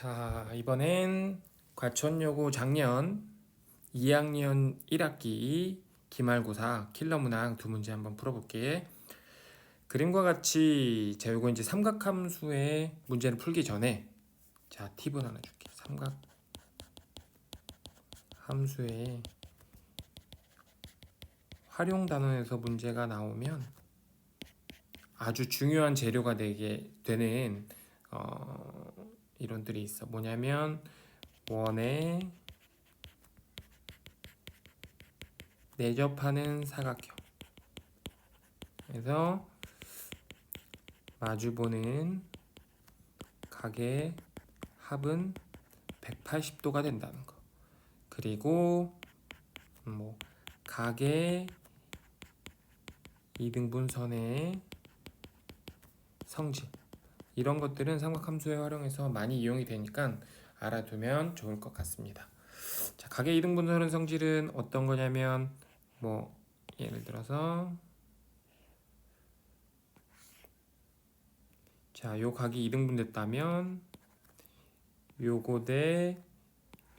자, 이번엔 과천여고 작년 2학년 1학기 기말고사 킬러 문항 두 문제 한번 풀어볼게. 그림과 같이 자, 요거 이제 삼각함수의 문제를 풀기 전에 자, 팁을 하나 줄게. 삼각 함수의 활용 단원에서 문제가 나오면 아주 중요한 재료가 되게 되는 어, 이론들이 있어. 뭐냐면 원에 내접하는 사각형. 그래서 마주보는 각의 합은 180도가 된다는 거. 그리고 뭐 각의 이등분선의 성질 이런 것들은 삼각함수에 활용해서 많이 이용이 되니까 알아두면 좋을 것 같습니다. 자, 각의 이등분선의 성질은 어떤 거냐면 뭐 예를 들어서 자, 요 각이 이등분 됐다면 요거 대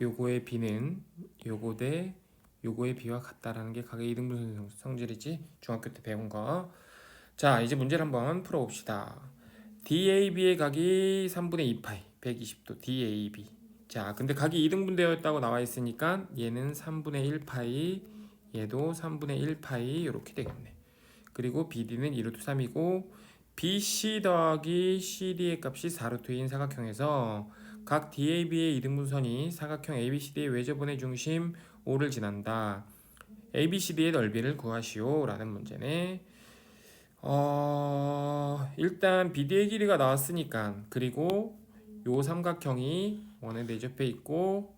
요거의 비는 요거 대 요거의 비와 같다라는 게 각의 이등분 성질이지 중학교 때 배운 거. 자, 이제 문제를 한번 풀어 봅시다. DAB의 각이 3분의 2파이 120도 DAB 자 근데 각이 2등분 되어 있다고 나와 있으니까 얘는 3분의 1파이 얘도 3분의 1파이 이렇게 되겠네. 그리고 BD는 2루트 3이고 BC 더하기 CD의 값이 4루트인 사각형에서 각 DAB의 이등분선이 사각형 ABCD의 외접원의 중심 5를 지난다. ABCD의 넓이를 구하시오 라는 문제네 어, 일단 BD의 길이가 나왔으니까 그리고 요 삼각형이 원에 내접해 있고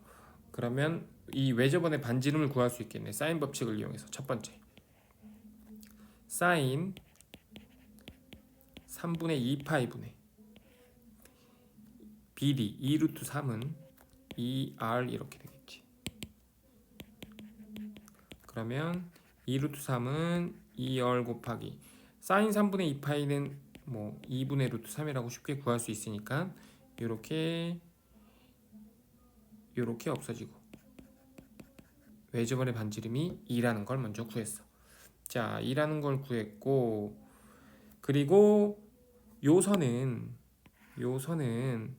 그러면 이 외접원의 반지름을 구할 수 있겠네. 사인 법칙을 이용해서 첫 번째 사인 3분의 2파이분의 BD 2루트 3은 2R 이렇게 되겠지. 그러면 2루트 3은 2R 곱하기 사인 3분의 2파이는 뭐 2분의 루트 3이라고 쉽게 구할 수 있으니까 이렇게 이렇게 없어지고 외접원의 반지름이 2라는 걸 먼저 구했어. 자, 2라는 걸 구했고 그리고 요 선은 요 선은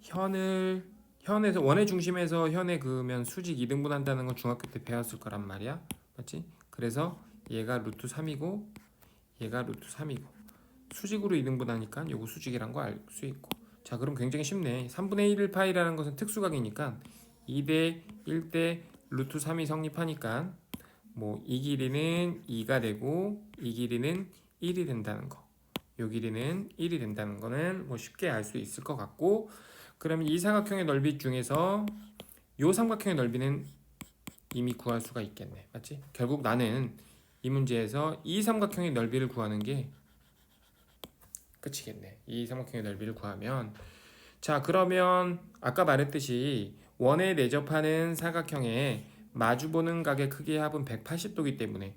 현을 현에서 원의 중심에서 현에 그으면 수직 2등분 한다는 건 중학교 때 배웠을 거란 말이야. 맞지? 그래서 얘가 루트 3이고 얘가 루트 3이고 수직으로 2등분 하니까 요거 수직이란 거 알 수 있고 자 그럼 굉장히 쉽네 3분의 1 파이라는 것은 특수각이니까 2대 1대 루트 3이 성립하니까 뭐 이 길이는 2가 되고 이 길이는 1이 된다는 거. 요 길이는 1이 된다는 거는 뭐 쉽게 알 수 있을 것 같고 그러면 이 사각형의 넓이 중에서 요 삼각형의 넓이는 이미 구할 수가 있겠네. 맞지? 결국 나는 이 문제에서 이 삼각형의 넓이를 구하는 게 끝이겠네. 이 삼각형의 넓이를 구하면 자 그러면 아까 말했듯이 원에 내접하는 사각형에 마주보는 각의 크기의 합은 180도이기 때문에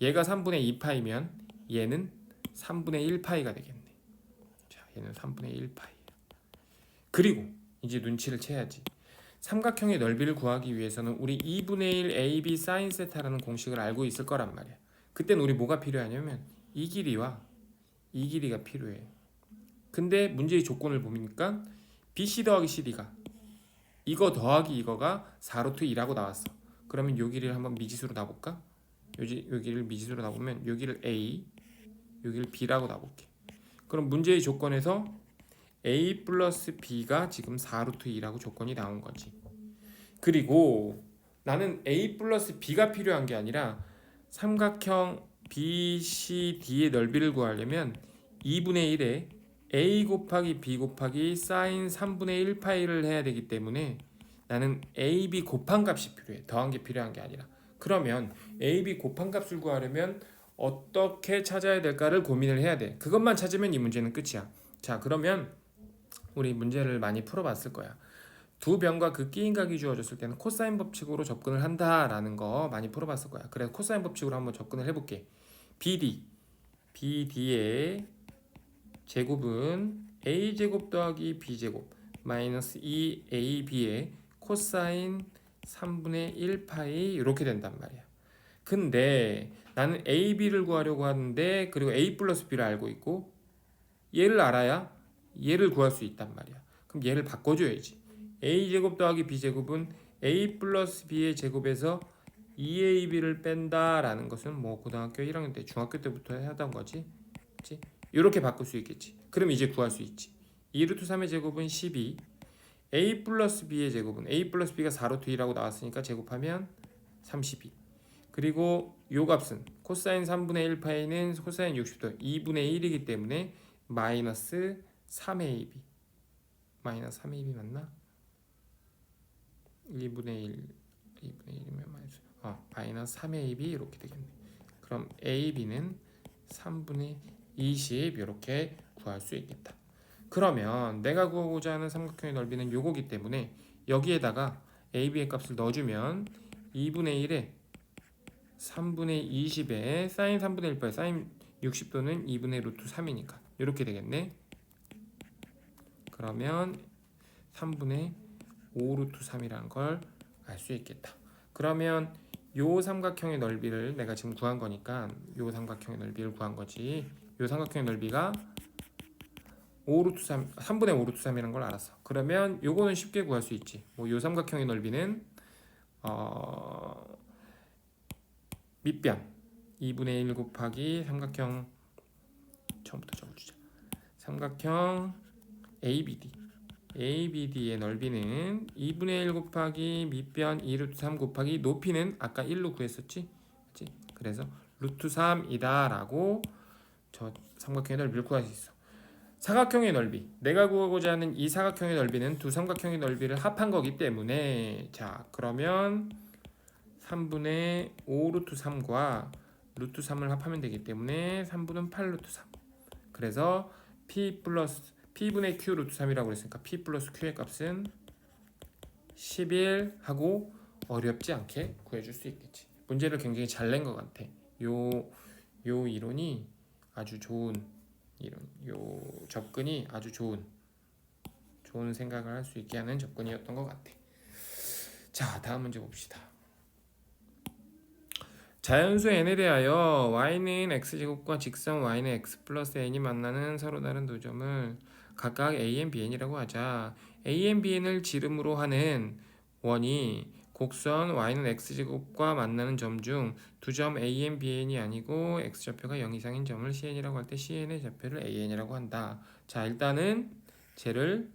얘가 3분의 2파이면 얘는 3분의 1파이가 되겠네. 자 얘는 3분의 1파이. 그리고 이제 눈치를 채야지. 삼각형의 넓이를 구하기 위해서는 우리 2분의 1 AB 사인 세타라는 공식을 알고 있을 거란 말이야. 그때는 우리 뭐가 필요하냐면 이 길이와 이 길이가 필요해. 근데 문제의 조건을 보니까 BC 더하기 CD가 이거 더하기 이거가 4루트 2라고 나왔어. 그러면 요 길이를 한번 미지수로 놔볼까? 요지, 요 길이를 미지수로 놔보면 요 길을 A, 요 길을 B라고 놔볼게. 그럼 문제의 조건에서 A 플러스 B가 지금 4루트 2라고 조건이 나온 거지. 그리고 나는 A 플러스 B가 필요한 게 아니라 삼각형 BCD의 넓이를 구하려면 2분의 1에 A 곱하기 B 곱하기 사인 3분의 1파이를 해야 되기 때문에 나는 AB 곱한 값이 필요해. 더한 게 필요한 게 아니라. 그러면 AB 곱한 값을 구하려면 어떻게 찾아야 될까를 고민을 해야 돼. 그것만 찾으면 이 문제는 끝이야. 자, 그러면 우리 문제를 많이 풀어봤을 거야. 두 변과 그 끼인각이 주어졌을 때는 코사인 법칙으로 접근을 한다라는 거 많이 풀어봤을 거야. 그래서 코사인 법칙으로 한번 접근을 해볼게. BD, BD의 제곱은 A 제곱 더하기 B 제곱 마이너스 2ab의 코사인 3분의 1파이 이렇게 된단 말이야. 근데 나는 ab를 구하려고 하는데 그리고 a 플러스 b를 알고 있고 얘를 알아야 얘를 구할 수 있단 말이야. 그럼 얘를 바꿔줘야지. A 제곱 더하기 b 제곱은 a 플러스 b의 제곱에서 2ab를 뺀다라는 것은 뭐 고등학교 1학년 때 중학교 때부터 하던 거지. 그렇지? 이렇게 바꿀 수 있겠지. 그럼 이제 구할 수 있지. 2루트 3의 제곱은 12. a 플러스 b의 제곱은 a 플러스 b가 4루트 2라고 나왔으니까 제곱하면 32. 그리고 요 값은 코사인 3분의 1파이는 코사인 60도 2분의 1이기 때문에 마이너스 3ab 마이너스 3ab 맞나? 2분의 1 2분의 1이면 마이너스 어, 마이너스 3ab 이렇게 되겠네. 그럼 ab는 3분의 20 이렇게 구할 수 있겠다. 그러면 내가 구하고자 하는 삼각형의 넓이는 요거기 때문에 여기에다가 ab의 값을 넣어주면 2분의 1에 3분의 20에 사인 3분의 1파 사인 60도는 2분의 루트 3이니까 이렇게 되겠네. 그러면 3분의 5 루트 3이라는 걸 알 수 있겠다. 그러면 요 삼각형의 넓이를 내가 지금 구한 거니까 요 삼각형의 넓이를 구한 거지. 요 삼각형의 넓이가 5 루트 3 3분의 5 루트 3이라는 걸 알았어. 그러면 요거는 쉽게 구할 수 있지. 뭐 요 삼각형의 넓이는 어 밑변 2분의 1 곱하기 삼각형 처음부터 적어주자. 삼각형 ABD ABD의 넓이는 2분의 1 곱하기 밑변 2 루트 3 곱하기 높이는 아까 1로 구했었지? 그치? 그래서 루트 3이다 라고 저 삼각형의 넓이를 구할 수 있어. 사각형의 넓이. 내가 구하고자 하는 이 사각형의 넓이는 두 삼각형의 넓이를 합한 거기 때문에 자 그러면 3분의 5 루트 3과 루트 3을 합하면 되기 때문에 3분은 8 루트 3. 그래서 p 플러스 p분의 q 루트 3이라고 그랬으니까 p 플러스 q의 값은 11 하고 어렵지 않게 구해줄 수 있겠지. 문제를 굉장히 잘 낸 것 같아. 요, 요 이론이 아주 좋은 이론, 요 접근이 아주 좋은 좋은 생각을 할 수 있게 하는 접근이었던 것 같아. 자, 다음 문제 봅시다. 자연수 n에 대하여 y는 x제곱과 직선 y는 x 플러스 n이 만나는 서로 다른 두 점을 각각 a n, b n이라고 하자. a n, b n을 지름으로 하는 원이 곡선 y는 x제곱과 만나는 점 중 두 점 a n, b n이 아니고 x좌표가 0 이상인 점을 c n이라고 할 때 c n의 좌표를 a n이라고 한다. 자, 일단은 쟤를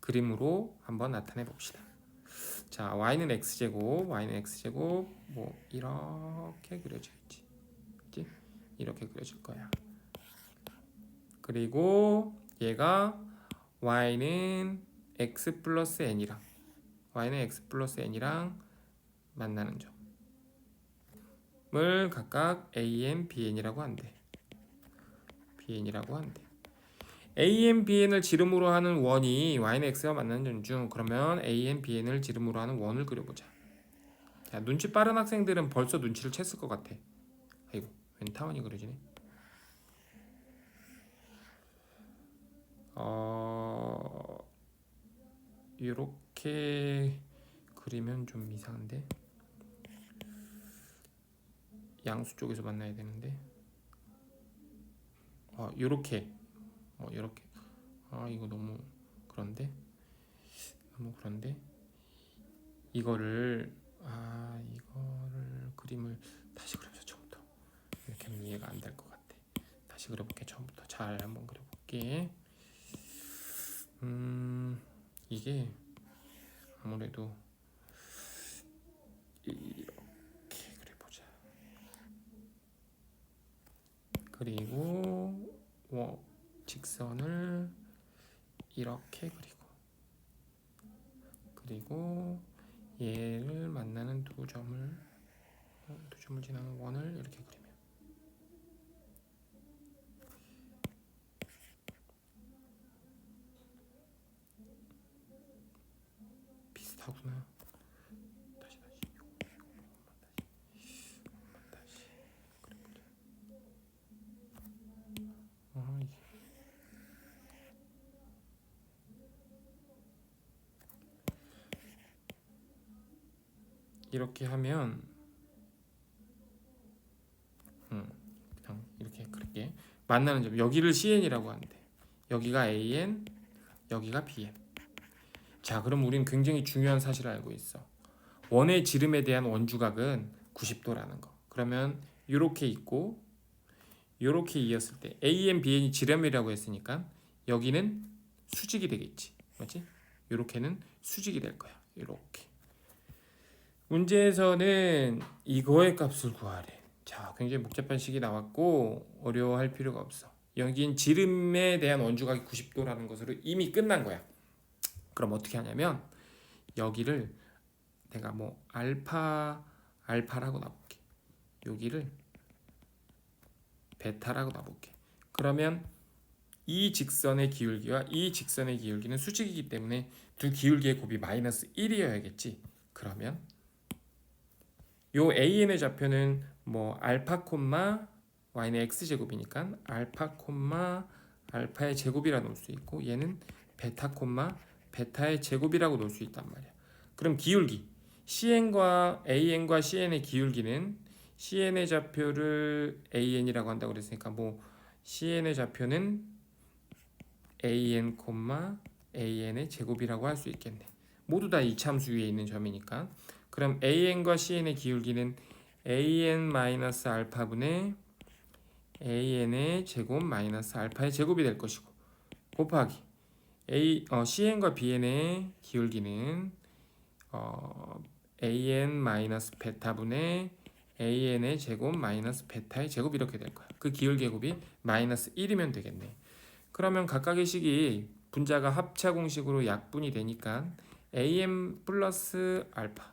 그림으로 한번 나타내 봅시다. 자, y는 x제곱, y는 x제곱 뭐 이렇게 그려져 있지. 이렇게 그려질 거야. 그리고 얘가 y는 x 플러스 n이랑 y는 x 플러스 n이랑 만나는 점을 각각 an, bn이라고 한대. bn이라고 한대. an, bn을 지름으로 하는 원이 y는 x와 만나는 점 중 그러면 an, bn을 지름으로 하는 원을 그려보자. 자, 눈치 빠른 학생들은 벌써 눈치를 챘을 것 같아. 아이고, 웬 타원이 그려지네. 어, 이렇게 그리면 좀 이상한데? 양수 쪽에서 만나야 되는데? 어, 이렇게. 어, 이렇게. 아 이거 너무 그런데? 너무 그런데? 이거를 아 이거를 그림을 다시 그려보자 처음부터. 이렇게 하면 이해가 안 될 것 같아. 다시 그려볼게 처음부터. 잘 한번 그려볼게 음 이게 아무래도 이렇게 그려보자. 그리고 워 직선을 이렇게 그리고 그리고 얘를 만나는 두 점을 어, 두 점을 지나는 원을 이렇게 그리 하구나. 다시 다시. 다시. 다시. 그래 보자. 아 이게. 이렇게 하면 음, 그냥 이렇게 그렇게 만나는 점 여기를 CN이라고 하는데 여기가 AN 여기가 BN 자 그럼 우린 굉장히 중요한 사실을 알고 있어. 원의 지름에 대한 원주각은 90도라는 거. 그러면 이렇게 있고 이렇게 이었을 때 AN, BN이 지름이라고 했으니까 여기는 수직이 되겠지. 맞지? 이렇게는 수직이 될 거야. 이렇게. 문제에서는 이거의 값을 구하래. 자 굉장히 복잡한 식이 나왔고 어려워할 필요가 없어. 여긴 지름에 대한 원주각이 90도라는 것으로 이미 끝난 거야 그럼 어떻게 하냐면 여기를 내가 뭐 알파 알파라고 놔볼게. 여기를 베타라고 놔볼게. 그러면 이 직선의 기울기와 이 직선의 기울기는 수직이기 때문에 두 기울기의 곱이 마이너스 1이어야겠지? 그러면 요 AN의 좌표는 뭐 알파 콤마 y는 x 제곱이니까 알파 콤마 알파의 제곱이라 놓을 수 있고 얘는 베타 콤마 베타의 제곱이라고 놓을 수 있단 말이야. 그럼 기울기 CN과 AN과 CN의 기울기는 CN의 좌표를 AN이라고 한다고 그랬으니까 뭐 CN의 좌표는 AN AN의 제곱이라고 할 수 있겠네. 모두 다 이참수 위에 있는 점이니까. 그럼 AN과 CN의 기울기는 AN 마이너스 알파분의 AN의 제곱 마이너스 알파의 제곱이 될 것이고 곱하기 A 어, CN과 BN의 기울기는 어, AN 마이너스 베타분의 AN의 제곱 마이너스 베타의 제곱 이렇게 될 거야. 그 기울기의 곱이 마이너스 1이면 되겠네. 그러면 각각의 식이 분자가 합차 공식으로 약분이 되니까 AN 플러스 알파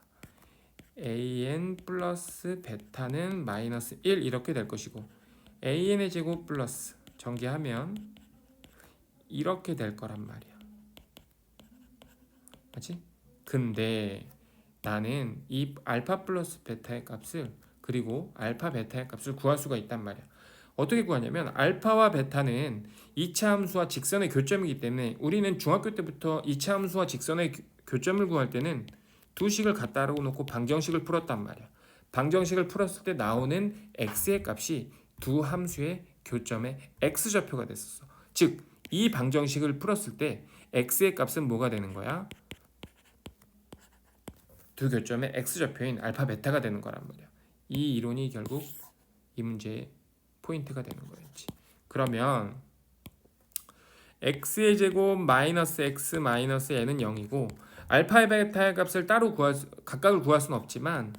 AN 플러스 베타는 마이너스 1 이렇게 될 것이고 AN의 제곱 플러스 전개하면 이렇게 될 거란 말이야. 맞지? 근데 나는 이 알파 플러스 베타의 값을 그리고 알파 베타의 값을 구할 수가 있단 말이야. 어떻게 구하냐면 알파와 베타는 2차 함수와 직선의 교점이기 때문에 우리는 중학교 때부터 2차 함수와 직선의 교- 교점을 구할 때는 두 식을 갖다 놓고 방정식을 풀었단 말이야. 방정식을 풀었을 때 나오는 x의 값이 두 함수의 교점의 x 좌표가 됐었어. 즉, 이 방정식을 풀었을 때 x의 값은 뭐가 되는 거야? 두 교점의 x 좌표인 알파 베타가 되는 거란 말이야. 이 이론이 결국 이 문제의 포인트가 되는 거였지. 그러면 x의 제곱 마이너스 x 마이너스 n은 0이고 알파 베타의 값을 따로 구할 수, 각각을 구할 수는 없지만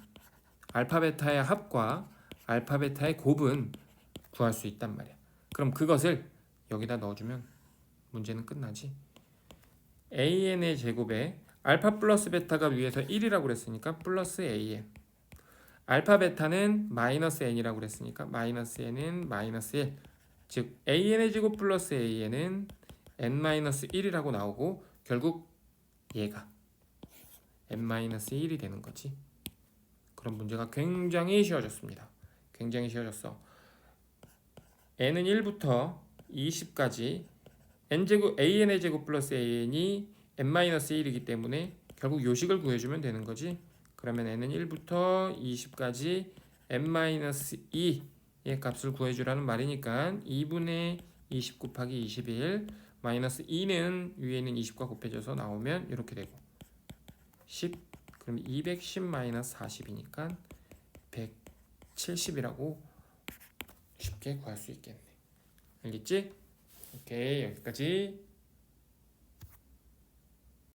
알파 베타의 합과 알파 베타의 곱은 구할 수 있단 말이야. 그럼 그것을 여기다 넣어주면 문제는 끝나지. an의 제곱에 알파 플러스 베타가 위에서 1이라고 그랬으니까 플러스 an 알파 베타는 마이너스 n이라고 그랬으니까 마이너스 n은 마이너스 1. 즉 an의 제곱 플러스 an은 n 마이너스 1이라고 나오고 결국 얘가 n 마이너스 1이 되는 거지. 그런 문제가 굉장히 쉬워졌습니다. 굉장히 쉬워졌어. n은 1부터 20까지 n 제곱 an의 제곱 플러스 an이 n 마이너스 1이기 때문에 결국 요식을 구해주면 되는 거지. 그러면 n은 1부터 20까지 n-2의 값을 구해주라는 말이니까 2분의 20 곱하기 21 마이너스 2는 위에 있는 20과 곱해져서 나오면 이렇게 되고 10 그럼 210 마이너스 40이니까 170이라고 쉽게 구할 수 있겠네 알겠지? 오케이 여기까지